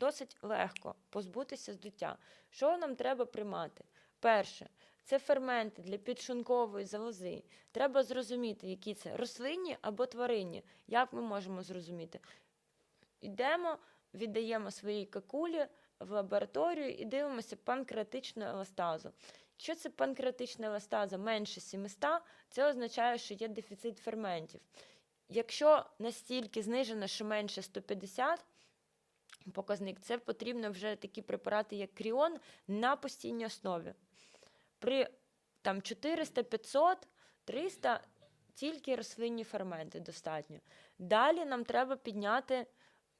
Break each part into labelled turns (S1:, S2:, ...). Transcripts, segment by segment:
S1: досить легко позбутися здуття. Що нам треба приймати? Перше, це ферменти для підшлункової залози. Треба зрозуміти, які це рослинні або тваринні. Як ми можемо зрозуміти? Йдемо, віддаємо свої какулі в лабораторію і дивимося панкреатичну еластазу. Якщо це панкреатична еластаза менше 700, це означає, що є дефіцит ферментів. Якщо настільки знижено, що менше 150, показник, це потрібно вже такі препарати, як кріон, на постійній основі. При там 400, 500, 300 тільки рослинні ферменти достатньо. Далі нам треба підняти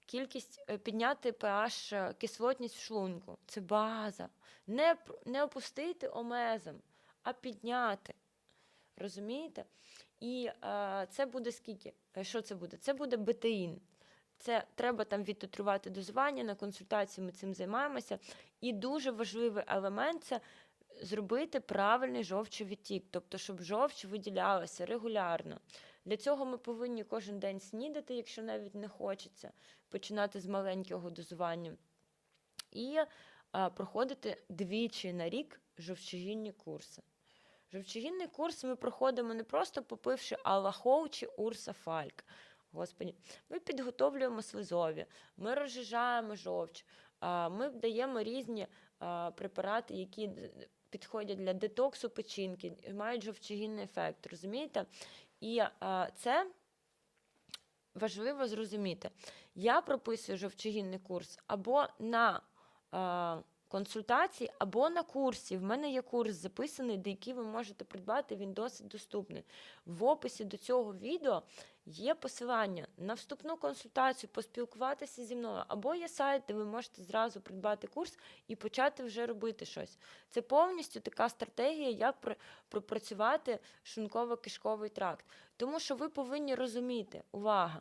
S1: кількість, е, підняти pH, е, кислотність в шлунку. Це база. Не, не опустити омезом, а підняти. Розумієте? І е, це буде скільки? Е, Що це буде? Це буде бетеїн. Це треба там відтитрувати дозування, на консультації ми цим займаємося. І дуже важливий елемент це зробити правильний жовчовідтік, тобто, щоб жовч виділялася регулярно. Для цього ми повинні кожен день снідати, якщо навіть не хочеться, починати з маленького дозування. І а, проходити двічі на рік жовчогінні курси. Жовчогінний курс ми проходимо не просто попивши Аллахоу чи Урса Фальк. Господі, ми підготовлюємо слизові, ми розжижаємо жовч, ми даємо різні препарати, які підходять для детоксу печінки, мають жовчогінний ефект. Розумієте? І це важливо зрозуміти. Я прописую жовчогінний курс або на консультації, або на курсі. В мене є курс записаний, де який ви можете придбати, він досить доступний. В описі до цього відео є посилання на вступну консультацію, поспілкуватися зі мною, або є сайт, де ви можете зразу придбати курс і почати вже робити щось. Це повністю така стратегія, як пропрацювати шлунково-кишковий тракт. Тому що ви повинні розуміти, увага,